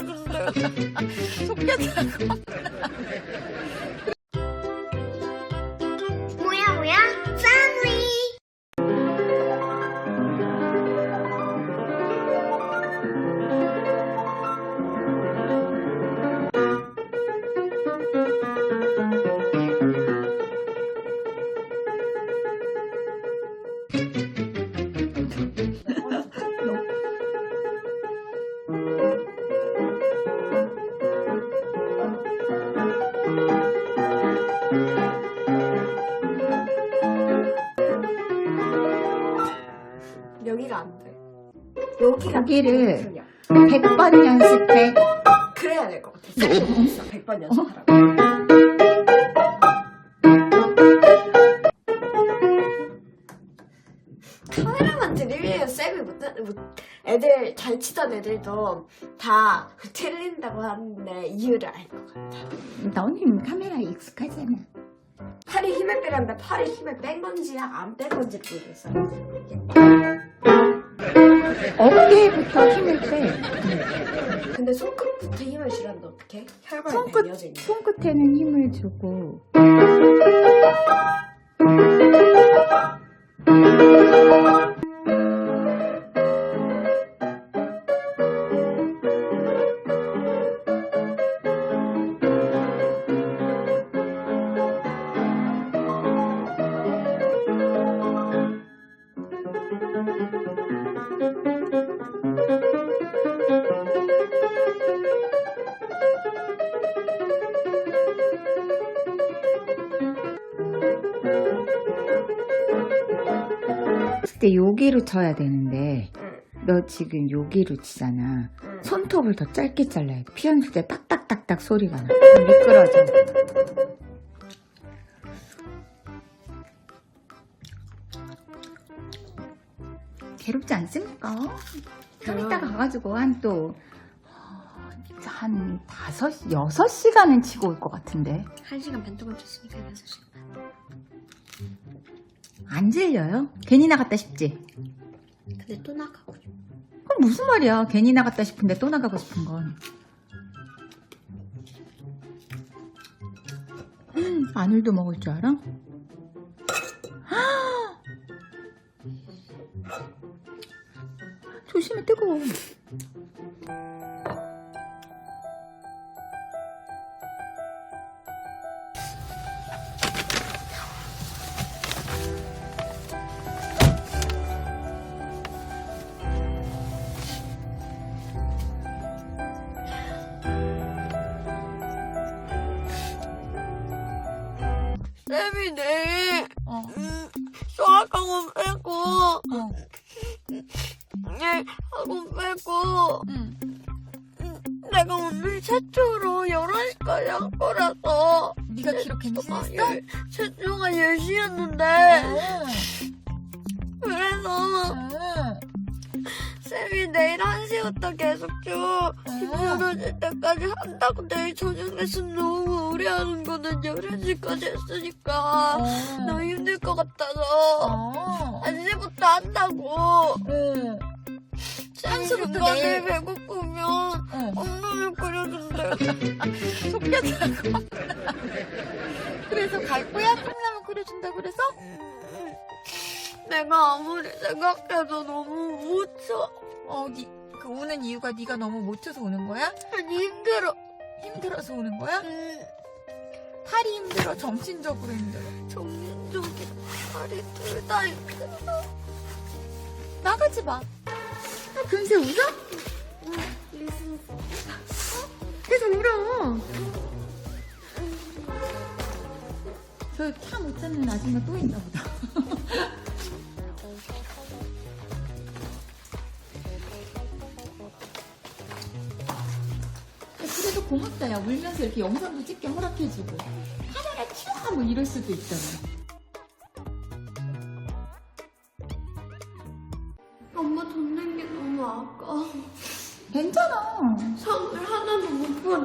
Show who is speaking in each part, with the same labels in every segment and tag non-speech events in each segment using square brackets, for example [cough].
Speaker 1: [laughs] 속겠다고.
Speaker 2: 안 돼. 여기가
Speaker 1: 여기를
Speaker 2: 그냥
Speaker 1: 100번 연습해.
Speaker 2: 그래야 될 것 같아. 진짜 100번 연습하라고. 카메라만 드립이에요. 쌤이 못, 못, 애들 잘 치던 애들도 다 틀린다고 하는데 이유를 알 것 같아.
Speaker 1: 너는 카메라에 익숙하잖아.
Speaker 2: 팔이 힘을 빼려는데 팔이 힘을 뺀 건지 안 뺀 건지 모르겠어.
Speaker 1: 어깨부터 힘을 빼.
Speaker 2: 근데 손끝부터 힘을 주려는데 어떡해? 혈관이
Speaker 1: 손끝,
Speaker 2: 있네.
Speaker 1: 손끝에는 힘을 주고. 그때 여기로 쳐야 되는데,
Speaker 2: 응.
Speaker 1: 너 지금 여기로 치잖아.
Speaker 2: 응.
Speaker 1: 손톱을 더 짧게 잘라야 돼. 피연수 때 딱딱딱딱 소리가 나. 좀 미끄러져. 괴롭지 않습니까? 좀 이따 가 가가지고 한 또, 어, 한 다섯, 여섯 시간은 치고 올 것 같은데.
Speaker 2: 1시간 반 동안 쳤으니까 6시간 반.
Speaker 1: 안 질려요? 괜히 나갔다 싶지?
Speaker 2: 근데 또 나가고 싶어.
Speaker 1: 그럼 무슨 말이야? 괜히 나갔다 싶은데 또 나가고 싶은 건. 음, 마늘도 먹을 줄 알아? [gasps] 조심해, 뜨거워.
Speaker 2: 학원 빼고
Speaker 1: 응.
Speaker 2: 음, 내가 오늘 최초로 11시까지 한 거라서
Speaker 1: 네가 기록 갱신했어?
Speaker 2: 최초가 10시였는데
Speaker 1: 어.
Speaker 2: 그래서
Speaker 1: 응.
Speaker 2: 쌤이 내일 1시부터 계속 쭉 힘들어질 때까지 한다고 내일 저녁 레슨 너무 오래 하는 거는 11시까지 했으니까 너무 힘들 것 같아서
Speaker 1: 어.
Speaker 2: 1시부터 한다고
Speaker 1: 응.
Speaker 2: 쌤이
Speaker 1: 내일-
Speaker 2: 배고프면
Speaker 1: 응.
Speaker 2: 엉덩이 끓여준대
Speaker 1: 속겠다고. 그래서 갈 거야? 콩나물 끓여준다 그래서?
Speaker 2: 내가 아무리 생각해도 너무 못 쳐.
Speaker 1: 어, 니, 그 우는 이유가 네가 너무 못 쳐서 우는 거야?
Speaker 2: 아니 힘들어.
Speaker 1: 힘들어서 우는 거야?
Speaker 2: 음,
Speaker 1: 팔이 힘들어? 정신적으로 힘들어?
Speaker 2: 정신적인 팔이 둘 다 힘들어.
Speaker 1: 나가지 마. 아, 금세 울어? 계속 울어. 저캬못 찾는 아줌마 또 있나 보다. [laughs] 그래도 고맙다 야 울면서 이렇게 영상도 찍게 허락해주고 카메라 튀어 뭐 이럴 수도 있잖아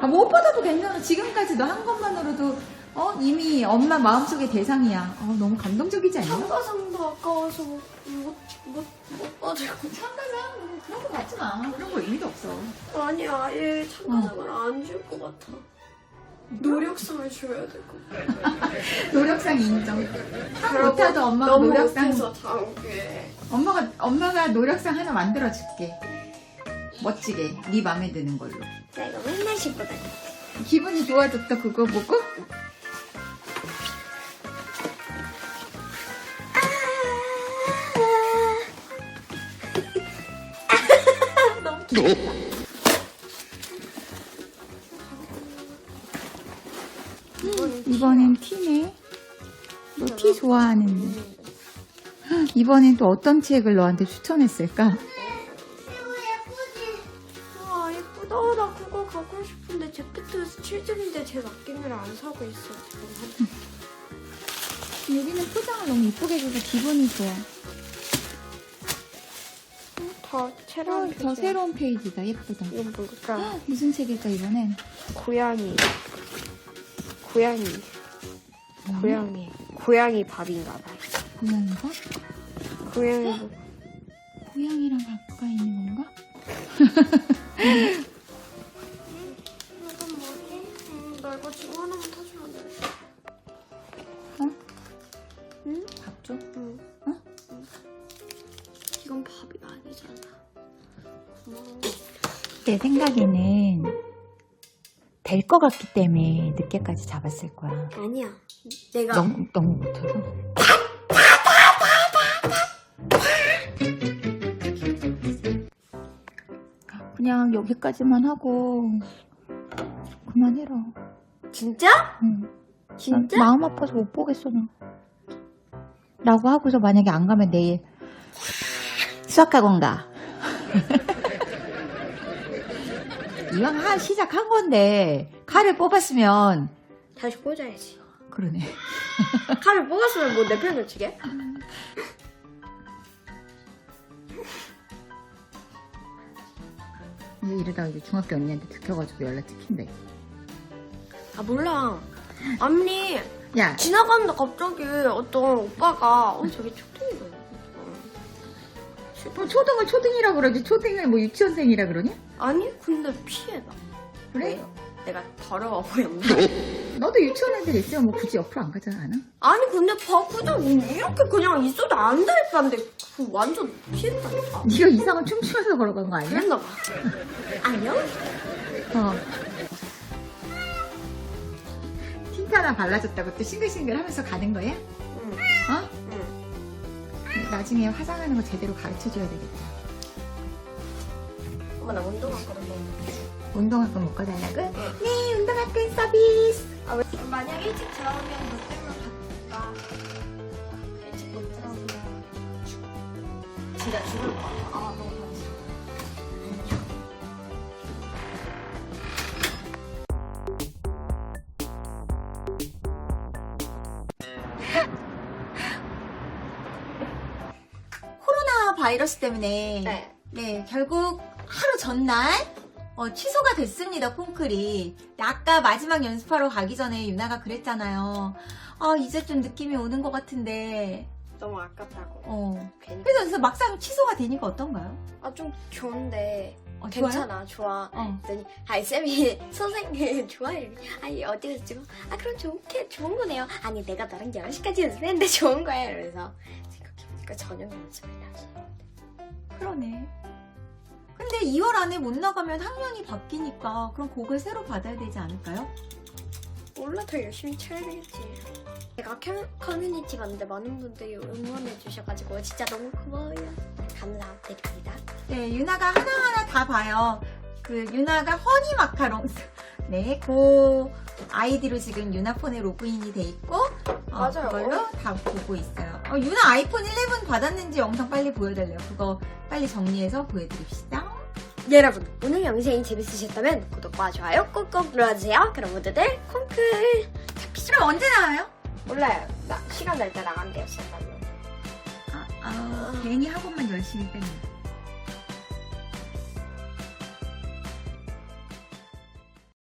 Speaker 2: 아못 받아.
Speaker 1: 아, 못 받아도 괜찮아 지금까지 너 한 것만으로도 어, 이미 엄마 마음속의 대상이야. 어, 너무 감동적이지 않냐?
Speaker 2: 참가상도 아까워서 못, 못, 못, 못 받을 거.
Speaker 1: 참가상 그런 거 갖지 마. 그런 거 의미도 없어.
Speaker 2: 아니, 아예 참가상을 안 줄 것 같아. 노력상을 줘야 될 것 같아. [laughs]
Speaker 1: 노력상 인정. 상 못해도 엄마가
Speaker 2: 너무
Speaker 1: 노력상
Speaker 2: 못해서 다음 기회에.
Speaker 1: 엄마가 엄마가 노력상 하나 만들어 줄게. 멋지게 네 마음에 드는 걸로.
Speaker 2: 나 이거 맨날 신고 다녀.
Speaker 1: 기분이 좋아졌다 그거 보고?
Speaker 2: 너무 귀엽다.
Speaker 1: 이번엔 티네. 너 티 좋아하는데. 이번엔 또 어떤 책을 너한테 추천했을까?
Speaker 2: 아, 예쁘다. 나 그거 갖고 싶은데 제프트에서 7점인데 제 낚임을 안 사고 있어, 지금.
Speaker 1: 여기는 포장을 너무 이쁘게 해줘서 기분이 좋아.
Speaker 2: 다 새로운
Speaker 1: 저 새로운 페이지다. 예쁘다.
Speaker 2: 이건 뭘까?
Speaker 1: 무슨 책일까 이번엔?
Speaker 2: 고양이. 고양이. 고양이. 고양이 밥인가 봐.
Speaker 1: 고양이가?
Speaker 2: 고양이.
Speaker 1: 고양이랑 가까이 있는 건가? [laughs]
Speaker 2: 응?
Speaker 1: 밥 줘?
Speaker 2: 응.
Speaker 1: 어?
Speaker 2: 이건 밥이 아니잖아. 고마워.
Speaker 1: 내 생각에는 될 것 같기 때문에 늦게까지 잡았을 거야.
Speaker 2: 아니야. 내가
Speaker 1: 너무 너무 못해서. 그냥 여기까지만 하고 그만해라.
Speaker 2: 진짜?
Speaker 1: 응.
Speaker 2: 진짜?
Speaker 1: 나 마음 아파서 못 보겠어 나. 라고 하고서 만약에 안 가면 내일 수학학원 가. [laughs] 이왕 하, 시작한 건데 칼을 뽑았으면
Speaker 2: 다시 꽂아야지.
Speaker 1: 그러네. [laughs]
Speaker 2: 칼을 뽑았으면 뭐 내 편을 치게?
Speaker 1: 이제 이러다가 이제 중학교 언니한테 들켜가지고 연락 찍힌대.
Speaker 2: 아 몰라. 아니
Speaker 1: 야,
Speaker 2: 지나가는데 갑자기 어떤 오빠가 어 저기 초등이가
Speaker 1: 뭐 초등을 초등이라 그러지 초등을 뭐 유치원생이라 그러냐?
Speaker 2: 아니 근데 피해 나.
Speaker 1: 그래?
Speaker 2: 내가 더러워 보였나? [laughs]
Speaker 1: 너도 유치원 애들 있으면 뭐 굳이 옆으로 안 가잖아, 않아?
Speaker 2: 아니 근데 봐 그냥 이렇게 그냥 있어도 안 되니까는데 그 완전 피했다니까.
Speaker 1: 네가 이상한 춤추면서 걸어간 거 아니야?
Speaker 2: 그랬나 봐. [laughs] 안녕?
Speaker 1: 어. 틴트 하나 발라줬다고 또 싱글싱글 하면서 가는 거야?
Speaker 2: 응.
Speaker 1: 어?
Speaker 2: 응.
Speaker 1: 나중에 화장하는 거 제대로 가르쳐줘야 되겠다.
Speaker 2: 엄마 나 운동하거든.
Speaker 1: 운동화끈 묶어달라고? 네, 운동화끈 서비스.
Speaker 2: 아, 왜? 만약 일찍 들어오면 너 때문에 바쁠까? 일찍 못 들어오면 진짜 죽을 거야. 아, 너무
Speaker 1: 바이러스 때문에
Speaker 2: 네.
Speaker 1: 네, 결국 하루 전날 어, 취소가 됐습니다, 콩클이. 아까 마지막 연습하러 가기 전에 유나가 그랬잖아요. 아, 이제 좀 느낌이 오는 것 같은데.
Speaker 2: 너무 아깝다고.
Speaker 1: 어.
Speaker 2: 괜히.
Speaker 1: 그래서, 그래서 막상 취소가 되니까 어떤가요?
Speaker 2: 아, 좀 좋은데.
Speaker 1: 어?
Speaker 2: 괜찮아, 좋아.
Speaker 1: 어.
Speaker 2: 그랬더니, 아이, 쌤이 [laughs] 선생님 좋아해. 아니, 어디 갔지? 아, 그럼 좋게, 좋은 거네요. 아니, 내가 너랑 10시까지 연습했는데 좋은 거야. 이러면서 생각해보니까 저녁 연습을 다시.
Speaker 1: 그러네. 근데 2월 안에 못 나가면 학년이 바뀌니까 그럼 곡을 새로 받아야 되지 않을까요?
Speaker 2: 몰라, 더 열심히 쳐야 되겠지. 제가 커, 커뮤니티 봤는데 많은 분들이 응원해 주셔가지고 진짜 너무 고마워요. 감사드립니다.
Speaker 1: 네, 유나가 하나하나 다 봐요. 그 유나가 허니 마카롱 [laughs] 네, 그 아이디로 지금 유나 폰에 로그인이 돼 있고 어,
Speaker 2: 맞아요.
Speaker 1: 그걸로 다 보고 있어요. 어, 유나 아이폰 11 받았는지 영상 빨리 보여달래요. 그거 빨리 정리해서 보여드립시다.
Speaker 2: 네, 여러분 오늘 영상이 재밌으셨다면 구독과 좋아요 꾹꾹 눌러주세요. 그럼 모두들 콩클
Speaker 1: 그럼 언제 나와요?
Speaker 2: 몰라요. 나 시간 날 때 나간대요. 쌤
Speaker 1: 아, 아, 괜히 학원만 열심히 뺐네.